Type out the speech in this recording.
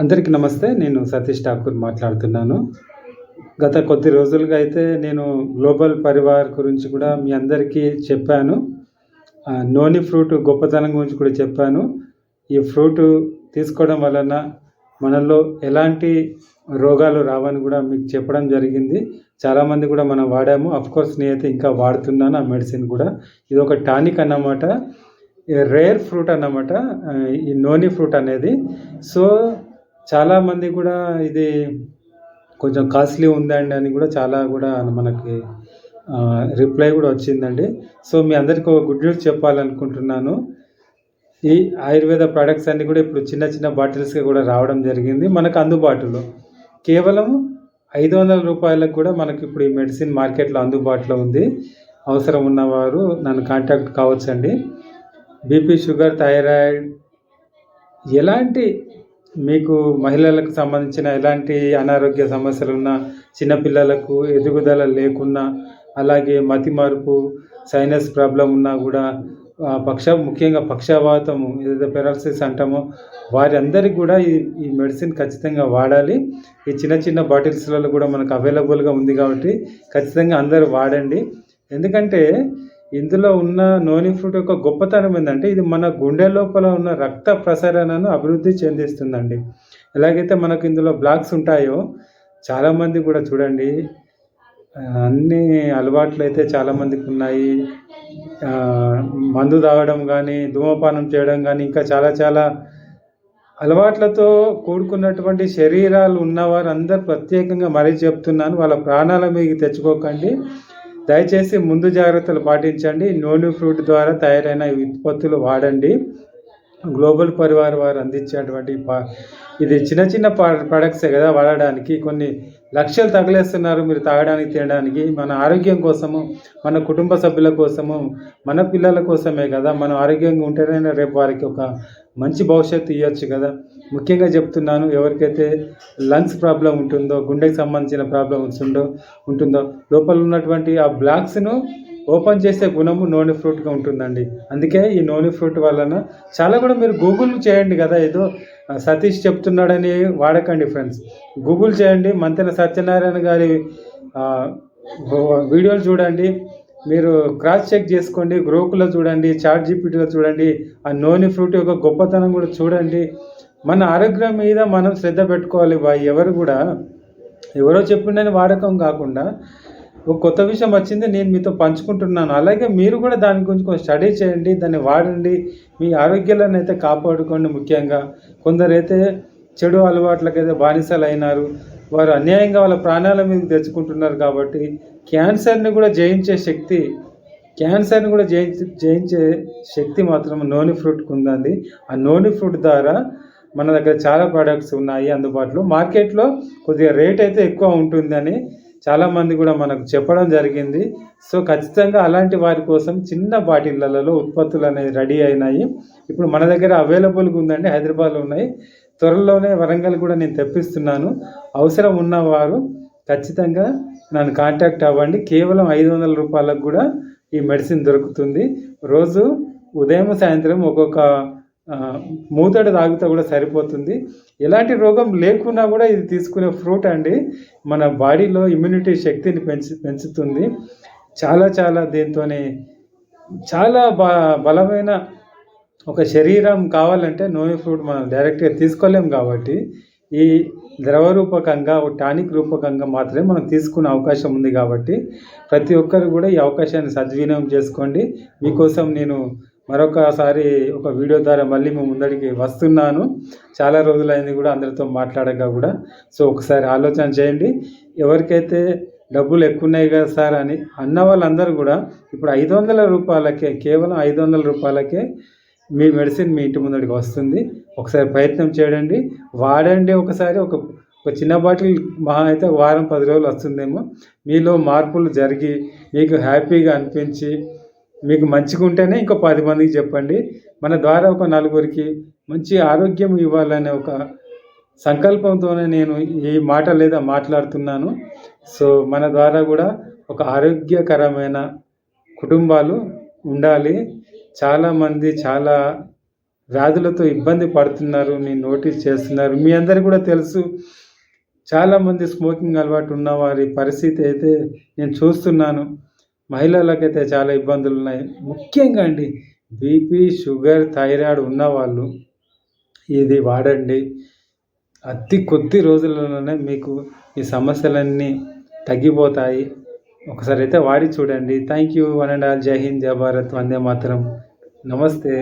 అందరికీ నమస్తే నేను సతీష్ ఠాకూర్ మాట్లాడుతున్నాను. గత కొద్ది రోజులుగా అయితే నేను గ్లోబల్ పరివార్ గురించి కూడా మీ అందరికీ చెప్పాను. నోని ఫ్రూట్ గొప్పతనం గురించి కూడా చెప్పాను. ఈ ఫ్రూట్ తీసుకోవడం వలన మనలో ఎలాంటి రోగాలు రావని కూడా మీకు చెప్పడం జరిగింది. చాలామంది కూడా మనం వాడాము. కోర్స్ నేనైతే ఇంకా వాడుతున్నాను ఆ మెడిసిన్ కూడా. ఇది ఒక టానిక్ అన్నమాట. రేర్ ఫ్రూట్ అన్నమాట. ఈ నోని ఫ్రూట్ అనేది. సో చాలామంది కూడా ఇది కొంచెం కాస్ట్లీ ఉందండి అని కూడా చాలా కూడా మనకి రిప్లై కూడా వచ్చిందండి. సో మీ అందరికీ ఒక గుడ్ న్యూస్ చెప్పాలనుకుంటున్నాను. ఈ ఆయుర్వేద ప్రొడక్ట్స్ అన్నీ కూడా ఇప్పుడు చిన్న చిన్న బాటిల్స్గా కూడా రావడం జరిగింది మనకు అందుబాటులో. కేవలం ఐదు వందల రూపాయలకు కూడా మనకి ఇప్పుడు ఈ మెడిసిన్ మార్కెట్లో అందుబాటులో ఉంది. అవసరం ఉన్నవారు నన్ను కాంటాక్ట్ కావచ్చండి. బీపీ షుగర్ థైరాయిడ్ ఎలాంటి మీకు మహిళలకు సంబంధించిన ఎలాంటి అనారోగ్య సమస్యలు ఉన్నా చిన్నపిల్లలకు ఎదుగుదల లేకున్నా అలాగే మతి మార్పు సైనస్ ప్రాబ్లం ఉన్నా కూడా పక్ష ముఖ్యంగా పక్షవాతము ఏదైతే పెరాలసిస్ అంటామో వారందరికీ కూడా ఈ ఈ మెడిసిన్ ఖచ్చితంగా వాడాలి. ఈ చిన్న చిన్న బాటిల్స్లలో కూడా మనకు అవైలబుల్గా ఉంది కాబట్టి ఖచ్చితంగా అందరూ వాడండి. ఎందుకంటే ఇందులో ఉన్న నోని ఫ్రూట్ యొక్క గొప్పతనం ఏంటంటే ఇది మన గుండె లోపల ఉన్న రక్త ప్రసరణను అభివృద్ధి చెందిస్తుందండి. ఎలాగైతే మనకు ఇందులో బ్లాక్స్ ఉంటాయో చాలామంది కూడా చూడండి అన్ని అలవాట్లు అయితే చాలామందికి ఉన్నాయి. మందు తాగడం కానీ ధూమపానం చేయడం కానీ ఇంకా చాలా చాలా అలవాట్లతో కూడుకున్నటువంటి శరీరాలు ఉన్నవారు అందరు ప్రత్యేకంగా మరీ చెప్తున్నాను వాళ్ళ ప్రాణాల మీకు తెచ్చుకోకండి. దయచేసి ముందు జాగ్రత్తలు పాటించండి. నోని ఫ్రూట్ ద్వారా తయారైన ఉత్పత్తులు వాడండి. గ్లోబల్ పరివార్ వారు అందించేటువంటి పా- ఇది చిన్న చిన్న ప్రొడక్ట్సే కదా వాడడానికి. కొన్ని లక్షలు తగిలేస్తున్నారు మీరు తాగడానికి తినడానికి. మన ఆరోగ్యం కోసము మన కుటుంబ సభ్యుల కోసము మన పిల్లల కోసమే కదా. మనం ఆరోగ్యంగా ఉంటేనే రేపు వారికి ఒక మంచి భవిష్యత్తు ఇవ్వచ్చు కదా. ముఖ్యంగా చెప్తున్నాను ఎవరికైతే లంగ్స్ ప్రాబ్లం ఉంటుందో గుండెకి సంబంధించిన ప్రాబ్లం ఉంటుందో ఉంటుందో లోపల ఉన్నటువంటి ఆ బ్లాక్స్ను ఓపెన్ చేసే గుణము నోని ఫ్రూట్గా ఉంటుందండి. అందుకే ఈ నోని ఫ్రూట్ వలన చాలా కూడా మీరు గూగుల్ చేయండి కదా. ఏదో సతీష్ చెప్తున్నాడని వాడకండి ఫ్రెండ్స్. గూగుల్ చేయండి. మంతెన సత్యనారాయణ గారి వీడియోలు చూడండి. మీరు క్రాస్ చెక్ చేసుకోండి గ్రోకులో చూడండి చాట్ జీపీటీలో చూడండి ఆ నోని ఫ్రూట్ యొక్క గొప్పతనం కూడా చూడండి. మన ఆరోగ్యం మీద మనం శ్రద్ధ పెట్టుకోవాలి బా ఎవరు కూడా. ఎవరో చెప్పిండని వాడకం కాకుండా ఒక కొత్త విషయం వచ్చింది నేను మీతో పంచుకుంటున్నాను. అలాగే మీరు కూడా దాని గురించి కొంచెం స్టడీ చేయండి దాన్ని వాడండి. మీ ఆరోగ్యాలను అయితే కాపాడుకోండి ముఖ్యంగా. కొందరైతే చెడు అలవాట్లకైతే బానిసలు అయినారు వారు అన్యాయంగా వాళ్ళ ప్రాణాల మీద తెచ్చుకుంటున్నారు కాబట్టి క్యాన్సర్ని కూడా జయించే శక్తి క్యాన్సర్ని కూడా జయించే జయించే శక్తి మాత్రం నోని ఫ్రూట్కి ఉందండి ఆ నోని ఫ్రూట్ ద్వారా మన దగ్గర చాలా ప్రోడక్ట్స్ ఉన్నాయి అందుబాటులో. మార్కెట్లో కొద్దిగా రేట్ అయితే ఎక్కువ ఉంటుందని చాలామంది కూడా మనకు చెప్పడం జరిగింది. సో ఖచ్చితంగా అలాంటి వారి కోసం చిన్న బాటిళ్ళలలో ఉత్పత్తులు అనేవి రెడీ అయినాయి. ఇప్పుడు మన దగ్గర అవైలబుల్గా ఉందండి హైదరాబాద్లో ఉన్నాయి. త్వరలోనే వరంగల్ కూడా నేను తెప్పిస్తున్నాను. అవసరం ఉన్నవారు ఖచ్చితంగా నన్ను కాంటాక్ట్ అవ్వండి. కేవలం ఐదు వందల రూపాయలకు కూడా ఈ మెడిసిన్ దొరుకుతుంది. రోజు ఉదయం సాయంత్రం ఒక్కొక్క మూతడి మూతడు తాగితే కూడా సరిపోతుంది. ఎలాంటి రోగం లేకున్నా కూడా ఇది తీసుకునే ఫ్రూట్ అండి. మన బాడీలో ఇమ్యూనిటీ శక్తిని పెంచు పెంచుతుంది. చాలా చాలా దీంతోనే చాలా బ బలమైన ఒక శరీరం కావాలంటే నోని ఫ్రూట్ మనం డైరెక్ట్గా తీసుకోలేం కాబట్టి ఈ ద్రవ రూపకంగా ఒక టానిక్ రూపకంగా మాత్రమే మనం తీసుకునే అవకాశం ఉంది కాబట్టి ప్రతి ఒక్కరు కూడా ఈ అవకాశాన్ని సద్వినియోగం చేసుకోండి. మీకోసం నేను మరొకసారి ఒక వీడియో ద్వారా మళ్ళీ మేము ముందడికి వస్తున్నాను. చాలా రోజులైంది కూడా అందరితో మాట్లాడగా కూడా. సో ఒకసారి ఆలోచన చేయండి. ఎవరికైతే డబ్బులు ఎక్కువ ఉన్నాయి కదా సార్ అని అన్న వాళ్ళందరూ కూడా ఇప్పుడు ఐదు వందల రూపాయలకే కేవలం ఐదు వందల రూపాయలకే మీ మెడిసిన్ మీ ఇంటి ముందడికి వస్తుంది. ఒకసారి ప్రయత్నం చేయండి. వాడండి ఒకసారి. ఒక ఒక చిన్న బాటిల్ మహా అయితే వారం పది రోజులు వస్తుందేమో. మీలో మార్పులు జరిగి మీకు హ్యాపీగా అనిపించి మీకు మంచిగా ఉంటేనే ఇంకో పది మందికి చెప్పండి. మన ద్వారా ఒక నలుగురికి మంచి ఆరోగ్యం ఇవ్వాలనే ఒక సంకల్పంతోనే నేను ఈ మాట లేదా మాట్లాడుతున్నాను. సో మన ద్వారా కూడా ఒక ఆరోగ్యకరమైన కుటుంబాలు ఉండాలి. చాలామంది చాలా వ్యాధులతో ఇబ్బంది పడుతున్నారు నేను నోటీస్ చేస్తున్నారు. మీ అందరికీ కూడా తెలుసు చాలామంది స్మోకింగ్ అలవాటు ఉన్న వారి పరిస్థితి అయితే నేను చూస్తున్నాను. మహిళలకైతే చాలా ఇబ్బందులు ఉన్నాయి. ముఖ్యంగా అండి బీపీ షుగర్ థైరాయిడ్ ఉన్నవాళ్ళు ఇది వాడండి. అతి కొద్ది రోజులలోనే మీకు ఈ సమస్యలన్నీ తగ్గిపోతాయి. ఒకసారి అయితే వాడి చూడండి. Thank you one and all Jai Hind Jai Bharat వందే మాత్రం నమస్తే